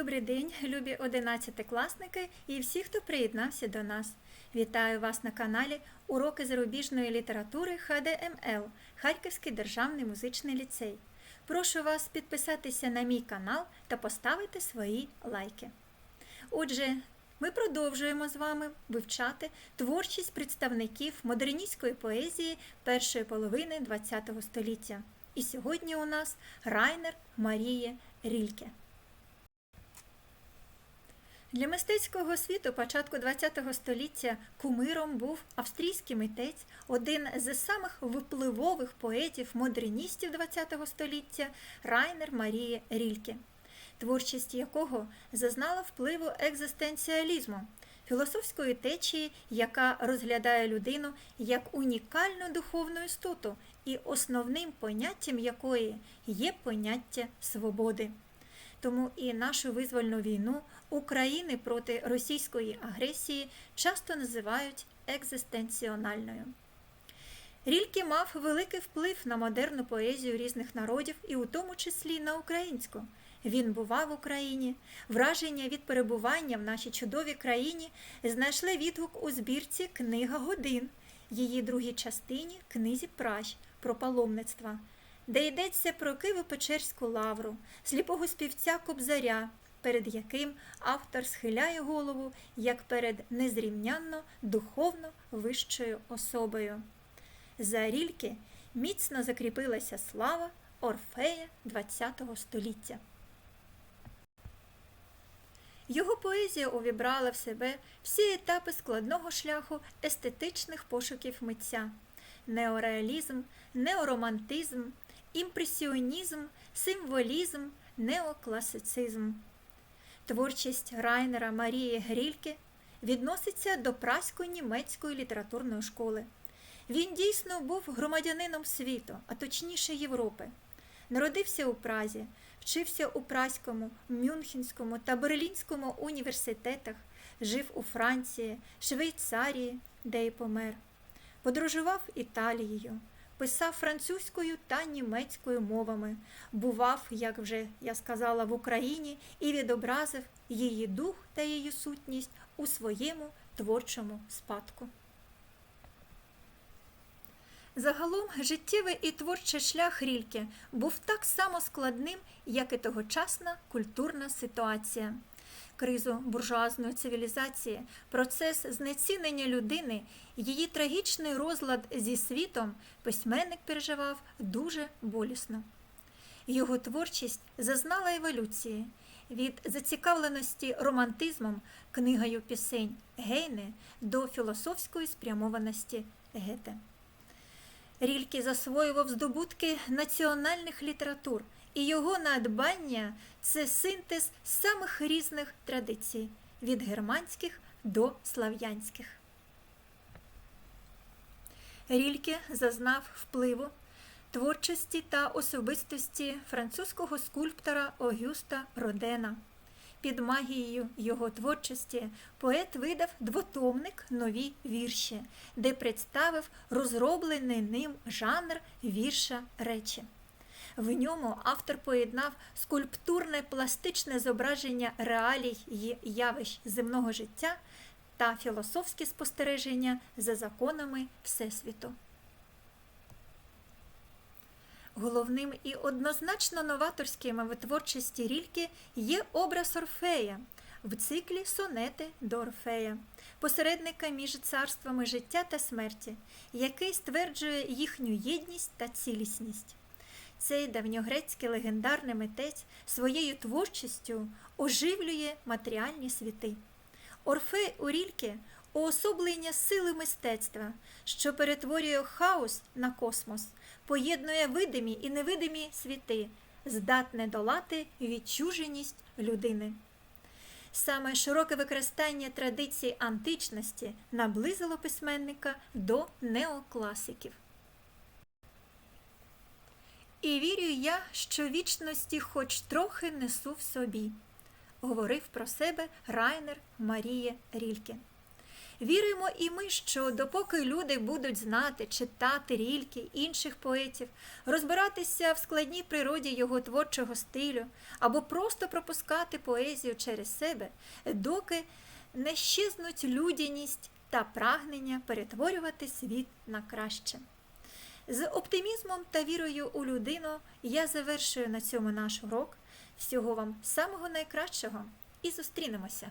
Добрий день, любі одинадцятикласники і всі, хто приєднався до нас. Вітаю вас на каналі Уроки зарубіжної літератури ХДМЛ Харківський державний музичний ліцей. Прошу вас підписатися на мій канал та поставити свої лайки. Отже, ми продовжуємо з вами вивчати творчість представників модерністської поезії першої половини ХХ століття. І сьогодні у нас Райнер Маріє Рільке. Для мистецького світу початку ХХ століття кумиром був австрійський митець, один з самих випливових поетів-модерністів ХХ століття Райнер Маріє Рільке, творчість якого зазнала впливу екзистенціалізму, філософської течії, яка розглядає людину як унікальну духовну істоту, і основним поняттям якої є поняття свободи. Тому і нашу визвольну війну України проти російської агресії часто називають екзистенціональною. Рільке мав великий вплив на модерну поезію різних народів і у тому числі на українську. Він бував в Україні. Враження від перебування в нашій чудовій країні знайшли відгук у збірці Книга годин, її другій частині книзі Пращ про паломництва де йдеться про Києво-Печерську лавру, сліпого співця Кобзаря, перед яким автор схиляє голову як перед незрівнянно духовно вищою особою. За рільки міцно закріпилася слава Орфея ХХ століття. Його поезія увібрала в себе всі етапи складного шляху естетичних пошуків митця неореалізм, неоромантизм, імпресіонізм, символізм, неокласицизм. Творчість Райнера Марії Грільке відноситься до прасько-німецької літературної школи. Він дійсно був громадянином світу, а точніше Європи. Народився у Празі, вчився у Празькому, Мюнхенському та Берлінському університетах, жив у Франції, Швейцарії, де й помер. Подорожував Італією, писав французькою та німецькою мовами, бував, як вже я сказала, в Україні і відобразив її дух та її сутність у своєму творчому спадку. Загалом життєвий і творчий шлях Рільке був так само складним, як і тогочасна культурна ситуація кризу буржуазної цивілізації, процес знецінення людини, її трагічний розлад зі світом письменник переживав дуже болісно. Його творчість зазнала еволюції від зацікавленості романтизмом, книгою пісень Гейне до філософської спрямованості Гете. Рільки засвоював здобутки національних літератур і його надбання це синтез самих різних традицій від германських до слав'янських. Рільке зазнав впливу творчості та особистості французького скульптора Огюста Родена. Під магією його творчості поет видав двотомник нові вірші, де представив розроблений ним жанр вірша речі. В ньому автор поєднав скульптурне пластичне зображення реалій і явищ земного життя та філософські спостереження за законами Всесвіту. Головним і однозначно новаторським творчості Рільки є образ Орфея в циклі Сонети до Орфея, посередника між царствами життя та смерті, який стверджує їхню єдність та цілісність. Цей давньогрецький легендарний митець своєю творчістю оживлює матеріальні світи. Орфей у Рільке уособлення сили мистецтва, що перетворює хаос на космос, поєднує видимі і невидимі світи, здатне долати відчуженість людини. Саме широке використання традицій античності наблизило письменника до неокласиків. І вірю я, що вічності хоч трохи несу в собі, говорив про себе Райнер Маріє Рільке. Віримо і ми, що допоки люди будуть знати, читати рільки інших поетів, розбиратися в складній природі його творчого стилю або просто пропускати поезію через себе, доки не щезнуть людяність та прагнення перетворювати світ на краще. З оптимізмом та вірою у людину я завершую на цьому наш урок. Всього вам самого найкращого і зустрінемося!